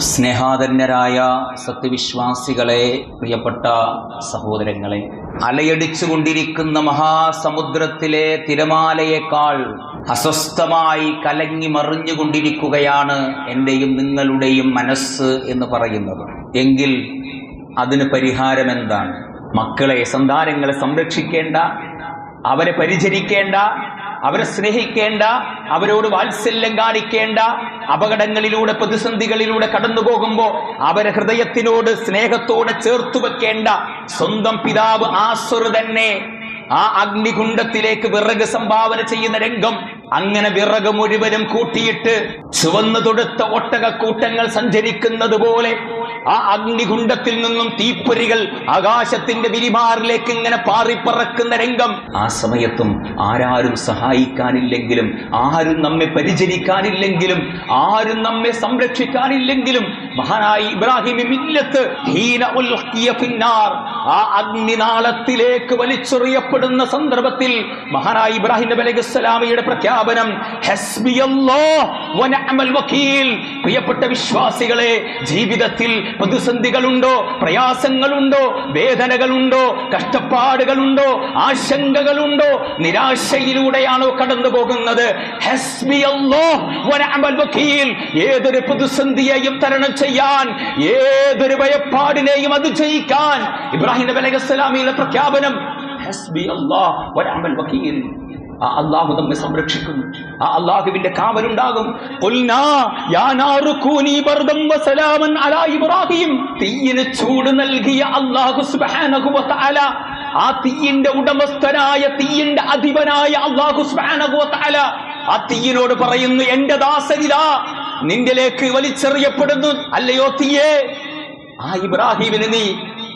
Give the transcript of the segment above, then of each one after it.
സ്നേഹാധന്യരായ സത്യവിശ്വാസികളെ പ്രിയപ്പെട്ട സഹോദരങ്ങളെ അലയടിച്ചുകൊണ്ടിരിക്കുന്ന മഹാസമുദ്രത്തിലെ തിരമാലയേക്കാൾ അസ്വസ്ഥമായി കലങ്ങി മറിഞ്ഞുകൊണ്ടിരിക്കുകയാണ് എന്റെയും നിങ്ങളുടെയും മനസ്സ് എന്ന് പറയുന്നത്. എങ്കിൽ അതിന് പരിഹാരം എന്താണ് മക്കളെ സന്താനങ്ങളെ സംരക്ഷിക്കേണ്ട അവരെ പരിചരിക്കേണ്ട അവരെ സ്നേഹിക്കേണ്ട അവരോട് വാത്സല്യം കാണിക്കേണ്ട അപകടങ്ങളിലൂടെ പ്രതിസന്ധികളിലൂടെ കടന്നു പോകുമ്പോൾ അവരെ ഹൃദയത്തിനോട് സ്നേഹത്തോടെ ചേർത്തു വെക്കേണ്ട സ്വന്തം പിതാവ് ആസുർ തന്നെ ആ അഗ്നികുണ്ഡത്തിലേക്ക് വിറക് സംഭാവന ചെയ്യുന്ന രംഗം അങ്ങനെ വിറക് മുഴുവനും കൂട്ടിയിട്ട് ചുവന്നു തൊടുത്ത ഒട്ടകക്കൂട്ടങ്ങൾ സഞ്ചരിക്കുന്നത് പോലെ ആ അഗ്നികുണ്ടത്തിൽ നിന്നും തീപ്പൊരികൾ ആകാശത്തിന്റെ വിരിമാറിലേക്ക് ഇങ്ങനെ പാറിപ്പറക്കുന്ന രംഗം. ആ സമയത്തും ആരാരും സഹായിക്കാനില്ലെങ്കിലും ആരും നമ്മെ പരിചരിക്കാനില്ലെങ്കിലും ആരും നമ്മെ സംരക്ഷിക്കാനില്ലെങ്കിലും മഹാനായി ഇബ്രാഹിം മില്ലത്ത് ആ അഗ്നിനാളത്തിലേക്ക് വലിച്ചെറിയപ്പെടുന്ന സന്ദർഭത്തിൽ മഹാനായി ഇബ്രാഹിം നബി അലൈഹി പ്രഖ്യാപനം പ്രിയപ്പെട്ട വിശ്വാസികളെ ജീവിതത്തിൽ പ്രതിസന്ധികളുണ്ടോ? പ്രയാസങ്ങളുണ്ടോ? വേദനകളുണ്ടോ? കഷ്ടപ്പാടുകളുണ്ടോ? ആശങ്കകളുണ്ടോ? നിരാശയിലൂടെയാണോ കടന്നു പോകുന്നത്? ഏതൊരു പ്രതിസന്ധിയെയും തരണം ചെയ്യാൻ ഏതൊരു ഭയപ്പാടിനെയും അത് ജയിക്കാൻ. ഇബ്രാഹിം നബി അലൈഹി പ്രഖ്യാപനം ആ അള്ളാഹു നമ്മെ സംരക്ഷിക്കും ആ അള്ളാഹുവിന്റെ കാവലുണ്ടാകും. തീയിന് ചൂട് നൽകിയ അള്ളാഹു വതആല ആ തീയിന്റെ ഉടമസ്ഥനായ തീയിന്റെ അധിപനായ അള്ളാഹു വതആല ആ തീയിനോട് പറയുന്നു എന്റെ ദാസനിതാ നിന്റെലേക്ക് വലിച്ചെറിയപ്പെടുന്നു. അല്ലയോ തീയേ ആ ഇബ്രാഹിമിന് നീ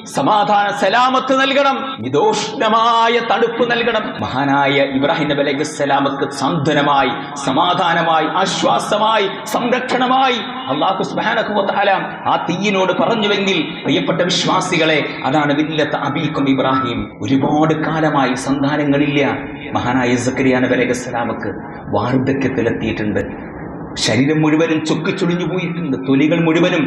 സമാധാന സലാമത്ത് നൽകണം വിദോഷ്ണമായ തണുപ്പ് നൽകണം. മഹാനായ ഇബ്രാഹിം നബി അലൈഹി സ്വലാമക്ക് സാന്ത്വനമായി സമാധാനമായി ആശ്വാസമായി സംരക്ഷണമായി അള്ളാഹു സുബ്ഹാനഹു വതആല ആ തീയിനോട് പറഞ്ഞുവെങ്കിൽ പ്രിയപ്പെട്ട വിശ്വാസികളെ അതാണ് വില്ലത്ത് അബീക്കും ഇബ്രാഹിം. ഒരുപാട് കാലമായി സന്താനങ്ങളില്ല. മഹാനായ സക്കരിയ നബി അലൈഹി സ്വലാമക്ക് വാർദ്ധക്യത്തിലെത്തിയിട്ടുണ്ട്. ശരീരം മുഴുവനും ചുക്കിച്ചുളിഞ്ഞു പോയിട്ടുണ്ട് തൊലികൾ മുഴുവനും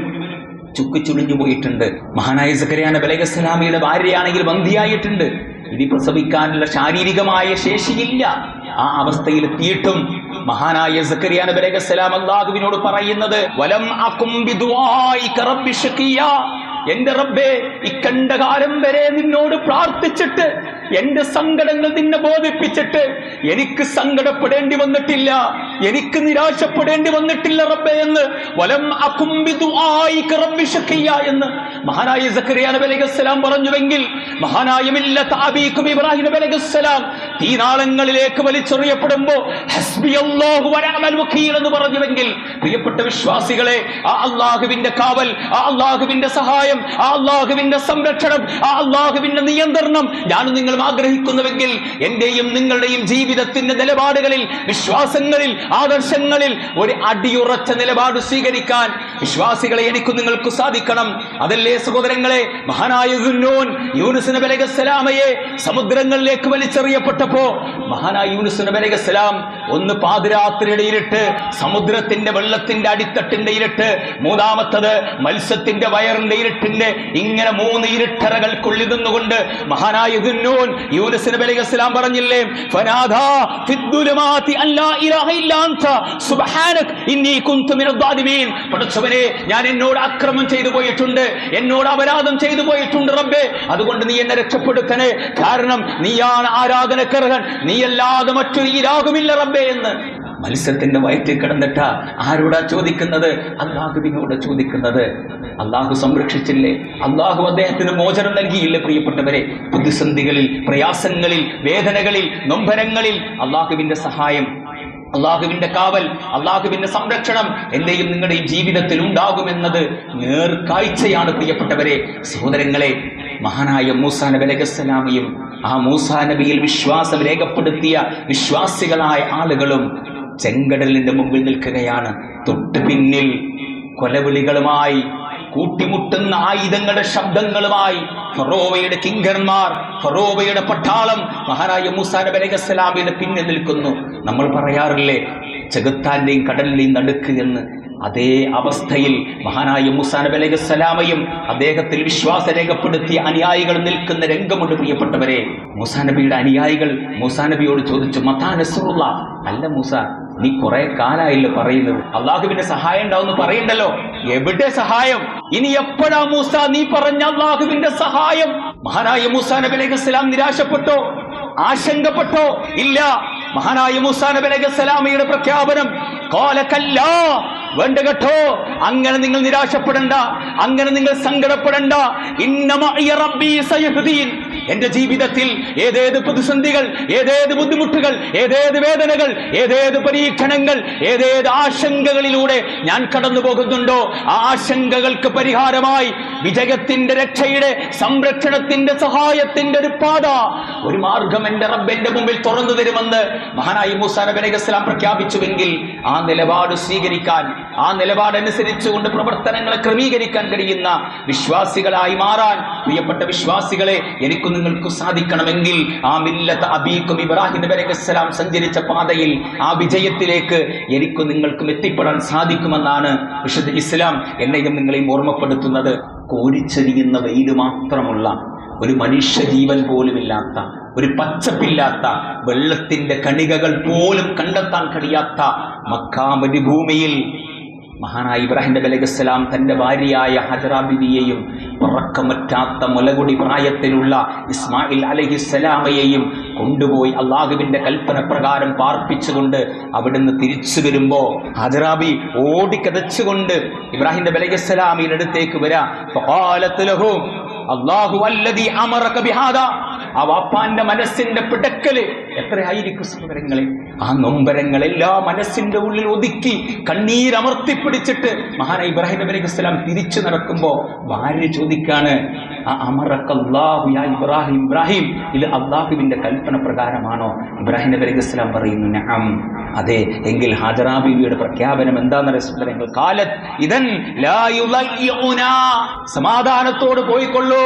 ചുക്കിച്ചുളിഞ്ഞു പോയിട്ടുണ്ട്. മഹാനായ സക്കരയാന ബലഗസ്ലാമിയുടെ ഭാര്യയാണെങ്കിൽ ബന്ധിയായിട്ടുണ്ട് ഇനി പ്രസവിക്കാനുള്ള ശാരീരികമായ ശേഷിയില്ല. ആ അവസ്ഥയിൽ എത്തിയിട്ടും മഹാനായ സക്കരിയാന ബലഗസ്ലാം അള്ളാഹുവിനോട് പറയുന്നത് വലം എന്റെ റബ്ബേ ഇക്കണ്ട കാലം വരെ നിന്നോട് പ്രാർത്ഥിച്ചിട്ട് എന്റെ സങ്കടങ്ങൾ നിന്നെ ബോധിപ്പിച്ചിട്ട് എനിക്ക് സങ്കടപ്പെടേണ്ടി വന്നിട്ടില്ല. എനിക്ക് നിരാശപ്പെടേണ്ടി വന്നിട്ടില്ല റബ്ബേ എന്ന്. വലം എന്ന്. മഹാനായ അലൈഹിസ്സലാം പറഞ്ഞുവെങ്കിൽ മഹാനായ ഇബ്രാഹിം നബി അലൈഹിസ്സലാം തീനാളങ്ങളിലേക്ക് വലിച്ചെറിയപ്പെടുമ്പോൾ എന്ന് പറഞ്ഞുവെങ്കിൽ പ്രിയപ്പെട്ട വിശ്വാസികളെ ആ അള്ളാഹുവിന്റെ കാവൽ ആ അള്ളാഹുവിന്റെ സഹായം ആ അള്ളാഹുവിന്റെ സംരക്ഷണം ആ അള്ളാഹുവിന്റെ നിയന്ത്രണം ഞാൻ നിങ്ങളും ആഗ്രഹിക്കുന്നുവെങ്കിൽ എന്റെയും നിങ്ങളുടെയും ജീവിതത്തിന്റെ നിലപാടുകളിൽ വിശ്വാസങ്ങളിൽ ആദർശങ്ങളിൽ ഒരു അടിയുറച്ച നിലപാട് സ്വീകരിക്കാൻ വിശ്വാസികളെ എനിക്ക് നിങ്ങൾക്ക് സാധിക്കണം. അതല്ലേ സഹോദരങ്ങളെ മഹാനായ യൂനുസ് നബി സമുദ്രങ്ങളിലേക്ക് വലിച്ചെറിയപ്പെട്ടപ്പോ മഹാനായ യൂനുസ് നബി ഒന്ന് പാതിരാത്രിയുടെ ഇരുട്ട് സമുദ്രത്തിന്റെ വെള്ളത്തിന്റെ അടിത്തട്ടിന്റെ ഇരുട്ട് മൂന്നാമത്തത് മത്സ്യത്തിന്റെ വയറിന്റെ ഇരുട്ടിന്റെ ഇങ്ങനെ മൂന്ന് ഇരുട്ടറകൾക്കുള്ളിൽ നിന്നുകൊണ്ട് മഹാനായ യൂനുസ് നബി പറഞ്ഞില്ലേ ഫനാദാ ഫിദ്ദുലുമാതി അല്ലാ അൻത സുബ്ഹാനക ഇന്നി പടച്ചവനെ ഞാൻ എന്നോട് അക്രമം ചെയ്തു പോയിട്ടുണ്ട്. എന്നോട് അപരാധം ചെയ്തു പോയിട്ടുണ്ട് റബ്ബേ. അതുകൊണ്ട് നീ എന്നെ രക്ഷപ്പെടുത്തണേ. കാരണം നീയാണ് ആരാധനക്കർഹൻ. നീയല്ലാതെ മറ്റൊരു ഈരാകുമില്ല റബ്ബേ എന്ന്. മത്സ്യത്തിന്റെ വയറ്റിൽ കിടന്നിട്ട ആരോടാ ചോദിക്കുന്നത്? അള്ളാഹുവിനോട് ചോദിക്കുന്നത്. അള്ളാഹു സംരക്ഷിച്ചില്ലേ? അള്ളാഹു അദ്ദേഹത്തിന് മോചനം നൽകിയില്ലേ പ്രിയപ്പെട്ടവരെ? പ്രതിസന്ധികളിൽ പ്രയാസങ്ങളിൽ വേദനകളിൽ നൊമ്പരങ്ങളിൽ അള്ളാഹുവിന്റെ സഹായം അള്ളാഹുവിന്റെ കാവൽ അള്ളാഹുവിന്റെ സംരക്ഷണം എന്റെയും നിങ്ങളുടെയും ജീവിതത്തിൽ ഉണ്ടാകുമെന്നത് നേർക്കാഴ്ചയാണ് പ്രിയപ്പെട്ടവരെ സഹോദരങ്ങളെ. മഹാനായ മൂസാ നബി അലൈഹിസ്സലാമയും ആ മൂസാ നബിയിൽ വിശ്വാസം രേഖപ്പെടുത്തിയ വിശ്വാസികളായ ആളുകളും ചെങ്കടലിന്റെ മുമ്പിൽ നിൽക്കുകയാണ്. തൊട്ടു പിന്നിൽ കൊലവിളികളുമായി കൂട്ടിമുട്ടുന്ന ആയുധങ്ങളുടെ ശബ്ദങ്ങളുമായി ഫറോവയുടെ കിങ്കർമാർ ഫറോവയുടെ പട്ടാളം മഹാനായ മൂസാ പിന്നെ നിൽക്കുന്നു. നമ്മൾ പറയാറില്ലേ ചെകുത്താന്റെയും കടലിന്റെയും നടുക്ക് എന്ന് അതേ അവസ്ഥയിൽ മഹാനായ മൂസാ അലൈഹിസ്സലാമയും അദ്ദേഹത്തിൽ വിശ്വാസം രേഖപ്പെടുത്തിയ അനുയായികൾ നിൽക്കുന്ന രംഗമുണ്ട് പ്രിയപ്പെട്ടവരെ. മുസാനബിയുടെ അനുയായികൾ മുസാനബിയോട് ചോദിച്ചു മതാ നസുറുള്ള അല്ല മൂസ നീ കുറെ കാലായില്ല പറയുന്നത്. അള്ളാഹുവിന്റെ സഹായം ഉണ്ടാവും പറയണ്ടല്ലോ. എവിടെ സഹായം? ഇനി എപ്പോഴാ മൂസ നീ പറഞ്ഞ അള്ളാഹുവിന്റെ സഹായം? മഹാനായ മൂസാ നബി അലൈഹി സ്വലാം നിരാശപ്പെട്ടോ? ആശങ്കപ്പെട്ടോ? ഇല്ല. മഹാനായ മൂസാ നബി അലൈഹി സ്വലാമയുടെ പ്രഖ്യാപനം കോലക്കല്ല വേണ്ട കേട്ടോ. അങ്ങനെ നിങ്ങൾ നിരാശപ്പെടണ്ട. അങ്ങനെ നിങ്ങൾ സങ്കടപ്പെടണ്ട. ഇന്നമ റബ്ബി സയഹ്ദീൻ. എന്റെ ജീവിതത്തിൽ ഏതേത് പ്രതിസന്ധികൾ ഏതേത് ബുദ്ധിമുട്ടുകൾ ഏതേത് വേദനകൾ ഏതേത് പരീക്ഷണങ്ങൾ ഏതേത് ആശങ്കകളിലൂടെ ഞാൻ കടന്നു പോകുന്നുണ്ടോ? ആ ആശങ്കകൾക്ക് പരിഹാരമായി വിജയത്തിന്റെ രക്ഷയുടെ സംരക്ഷണത്തിന്റെ സഹായത്തിന്റെ ഒരു പാത ഒരു മാർഗം എന്റെ റബ്ബെന്റെ മുമ്പിൽ തുറന്നു തരുമെന്ന് മഹാനായി മൂസ പ്രഖ്യാപിച്ചുവെങ്കിൽ ആ നിലപാട് സ്വീകരിക്കാൻ ആ നിലപാടനുസരിച്ചുകൊണ്ട് പ്രവർത്തനങ്ങളെ ക്രമീകരിക്കാൻ കഴിയുന്ന വിശ്വാസികളായി മാറാൻ പ്രിയപ്പെട്ട വിശ്വാസികളെ എനിക്കും നിങ്ങൾക്ക് സാധിക്കണമെങ്കിൽ ആ മില്ലത്ത് അബീക്കും ഇബ്രാഹിം നബി അലൈഹിസ്സലാം സഞ്ചരിച്ച പാതയിൽ ആ വിജയത്തിലേക്ക് എനിക്കും നിങ്ങൾക്കും എത്തിപ്പെടാൻ സാധിക്കുമെന്നാണ് വിശുദ്ധ ഇസ്ലാം എന്നെയും നിങ്ങളെയും ഓർമ്മപ്പെടുത്തുന്നത്. കോരിച്ചെരിയുന്ന വെയിൽ മാത്രമുള്ള ഒരു മനുഷ്യ ജീവൻ പോലുമില്ലാത്ത ഒരു പച്ചപ്പില്ലാത്ത വെള്ളത്തിന്റെ കണികകൾ പോലും കണ്ടെത്താൻ കഴിയാത്ത മക്കാ മരുഭൂമിയിൽ മഹാനായ ഇബ്രാഹിം നബി അലൈഹിസ്സലാം തന്റെ ഭാര്യയായ ഹജറ ബിബിയെയും ഉറക്കമറ്റാത്ത മുലകുടി പ്രായത്തിലുള്ള ഇസ്മായിൽ അലഹിസ്സലാമയെയും കൊണ്ടുപോയി അള്ളാഹുവിന്റെ കൽപ്പന പ്രകാരം പാർപ്പിച്ചുകൊണ്ട് അവിടുന്ന് തിരിച്ചു വരുമ്പോൾ ഹജറാബി ഓടിക്കതച്ചുകൊണ്ട് ഇബ്രാഹിം സ്വലാമിയുടെ അടുത്തേക്ക് വരാം. അള്ളാഹു അല്ലതി അല്ലാഹു അല്ലദീ അമറക ബിഹാദാ. ആ വാപ്പാന്റെ മനസ്സിന്റെ പിടക്കൽ എത്രയായിരിക്കും സഹോദരങ്ങളെ? ആ നൊമ്പരങ്ങളെല്ലാം മനസ്സിന്റെ ഉള്ളിൽ ഒതുക്കി കണ്ണീരമർത്തിപ്പിടിച്ചിട്ട് മഹാന ഇബ്രാഹിം നബി അലൈഹി സ്വലാം തിരിച്ചു നടക്കുമ്പോ ഭാര്യ ചോദിക്കാണ് ഇബ്രാഹിം ഇബ്രാഹിം ഇത് അള്ളാഹുവിന്റെ കൽപ്പന പ്രകാരമാണോ? ഇബ്രാഹിം നബി അലൈഹി സ്വലാം പറയുന്നു നഅം. അതെ എങ്കിൽ ഹാജറാ ബീവിയുടെ പ്രഖ്യാപനം എന്താണെന്ന് സഹോദരങ്ങൾ? കാലത്ത് ഇതൻ സമാധാനത്തോട് പോയിക്കൊള്ളൂ.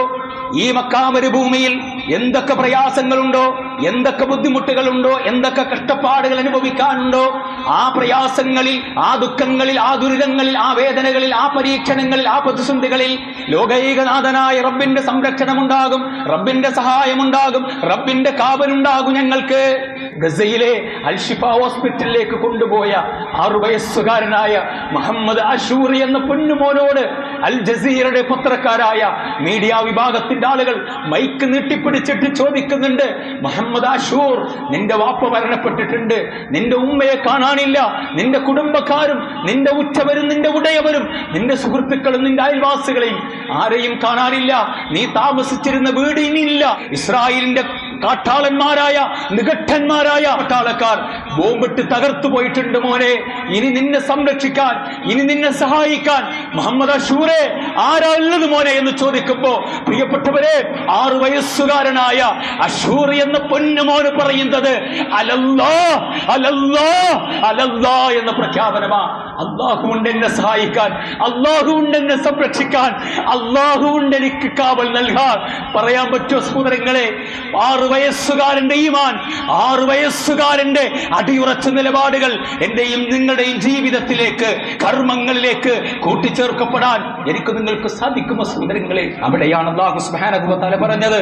ഈ മക്കാമരുഭൂമിയിൽ എന്തൊക്കെ പ്രയാസങ്ങളുണ്ടോ എന്തൊക്കെ ബുദ്ധിമുട്ടുകളുണ്ടോ എന്തൊക്കെ കഷ്ടപ്പാടുകൾ അനുഭവിക്കാനുണ്ടോ ആ പ്രയാസങ്ങളിൽ ആ ദുഃഖങ്ങളിൽ ആ ദുരിതങ്ങളിൽ ആ വേദനകളിൽ ആ പരീക്ഷണങ്ങളിൽ ആ പ്രതിസന്ധികളിൽ ലോകൈകനാഥനായ റബ്ബിന്റെ സംരക്ഷണം ഉണ്ടാകും റബ്ബിന്റെ സഹായമുണ്ടാകും റബ്ബിന്റെ കാവലുണ്ടാകും ഞങ്ങൾക്ക്. ഗസയിലെ അൽഷിഫ ഹോസ്പിറ്റലിലേക്ക് കൊണ്ടുപോയ ആറു വയസ്സുകാരനായ മുഹമ്മദ് അഷൂർ എന്ന പൊന്നുമോനോട് അൽ ജസീറയുടെ പത്രക്കാരായ മീഡിയ വിഭാഗത്തിന്റെ ആളുകൾ മൈക്ക് നീട്ടിപ്പിടിച്ചിട്ട് ചോദിക്കുന്നുണ്ട് മുഹമ്മദ് അഷൂർ നിന്റെ വാപ്പ മരണപ്പെട്ടിട്ടുണ്ട് നിന്റെ ഉമ്മയെ കാണാനില്ല നിന്റെ കുടുംബക്കാരും നിന്റെ ഉച്ചവരും നിന്റെ ഉടയവരും നിന്റെ സുഹൃത്തുക്കളും നിന്റെ അയൽവാസികളെയും ആരെയും കാണാനില്ല നീ താമസിച്ചിരുന്ന വീട് ഇനിയില്ല ഇസ്രായേലിന്റെ കാട്ടാളന്മാരായ നികട്ടന്മാരായ പട്ടാളക്കാർ ബോംബിട്ട് തകർത്തു പോയിട്ടുണ്ട് മോനെ. ഇനി നിന്നെ സംരക്ഷിക്കാൻ ഇനി നിന്നെ സഹായിക്കാൻ മുഹമ്മദ് അഷൂറെ ആരാ ഉള്ളത് മോനെ എന്ന് ചോദിക്കുമ്പോ പ്രിയപ്പെട്ടവരെ ആറു വയസ്സുകാരനായ അഷൂർ എന്ന പൊന്നുമോന് പറയുന്നത് അലല്ലോ അലല്ലോ അലല്ലോ എന്ന പ്രഖ്യാപനമാ അള്ളാഹു ഉണ്ട് എന്നെ സഹായിക്കാൻ അള്ളാഹു ഉണ്ട് എന്നെ സംരക്ഷിക്കാൻ അള്ളാഹു ഉണ്ട് എനിക്ക് കാവൽ നൽകാൻ. പറയാൻ പറ്റുമോ സഹോദരങ്ങളെ? ആറു വയസ്സുകാരന്റെ ഈമാൻ ആറു വയസ്സുകാരന്റെ അടിയുറച്ച നിലപാടുകൾ എന്റെയും നിങ്ങളുടെയും ജീവിതത്തിലേക്ക് കർമ്മങ്ങളിലേക്ക് കൂട്ടിച്ചേർക്കപ്പെടാൻ എനിക്ക് നിങ്ങൾക്ക് സാധിക്കുമോ സഹോദരങ്ങളെ? അവിടെയാണ് അള്ളാഹു തആല പറഞ്ഞത്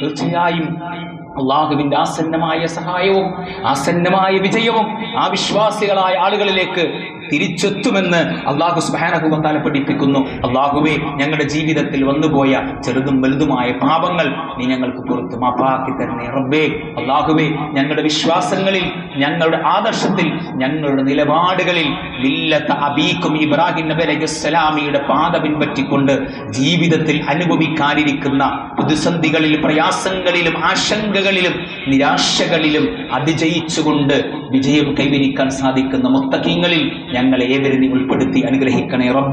തീർച്ചയായും അള്ളാഹുവിന്റെ ആസന്നമായ സഹായവും ആസന്നമായ വിജയവും ആ വിശ്വാസികളായ ആളുകളിലേക്ക് തിരിച്ചെത്തുമെന്ന് അള്ളാഹു സ്മഹാനഹുബത്താല പഠിപ്പിക്കുന്നു. അള്ളാഹുവെ ഞങ്ങളുടെ ജീവിതത്തിൽ വന്നുപോയ ചെറുതും വലുതുമായ പാപങ്ങൾ നീ ഞങ്ങൾക്ക് പുറത്ത് മാപ്പാക്കി തരണേ റബ്ബേ. അള്ളാഹുവെ ഞങ്ങളുടെ വിശ്വാസങ്ങളിൽ ഞങ്ങളുടെ ആദർശത്തിൽ ഞങ്ങളുടെ നിലപാടുകളിൽ വില്ലത്ത അബീക്കും ഇബ്രാഹിം നബി അലൈഹിസ്സലാമിയുടെ പാത പിൻപറ്റിക്കൊണ്ട് ജീവിതത്തിൽ അനുഭവിക്കാനിരിക്കുന്ന പ്രതിസന്ധികളിലും പ്രയാസങ്ങളിലും ആശങ്കകളിലും നിരാശകളിലും അതിജയിച്ചുകൊണ്ട് വിജയം കൈവരിക്കാൻ സാധിക്കുന്ന മുത്തക്കീങ്ങളിൽ ഞങ്ങളെ ഏവരും നീ ഉൾപ്പെടുത്തി അനുഗ്രഹിക്കണേ റബ്ബേ.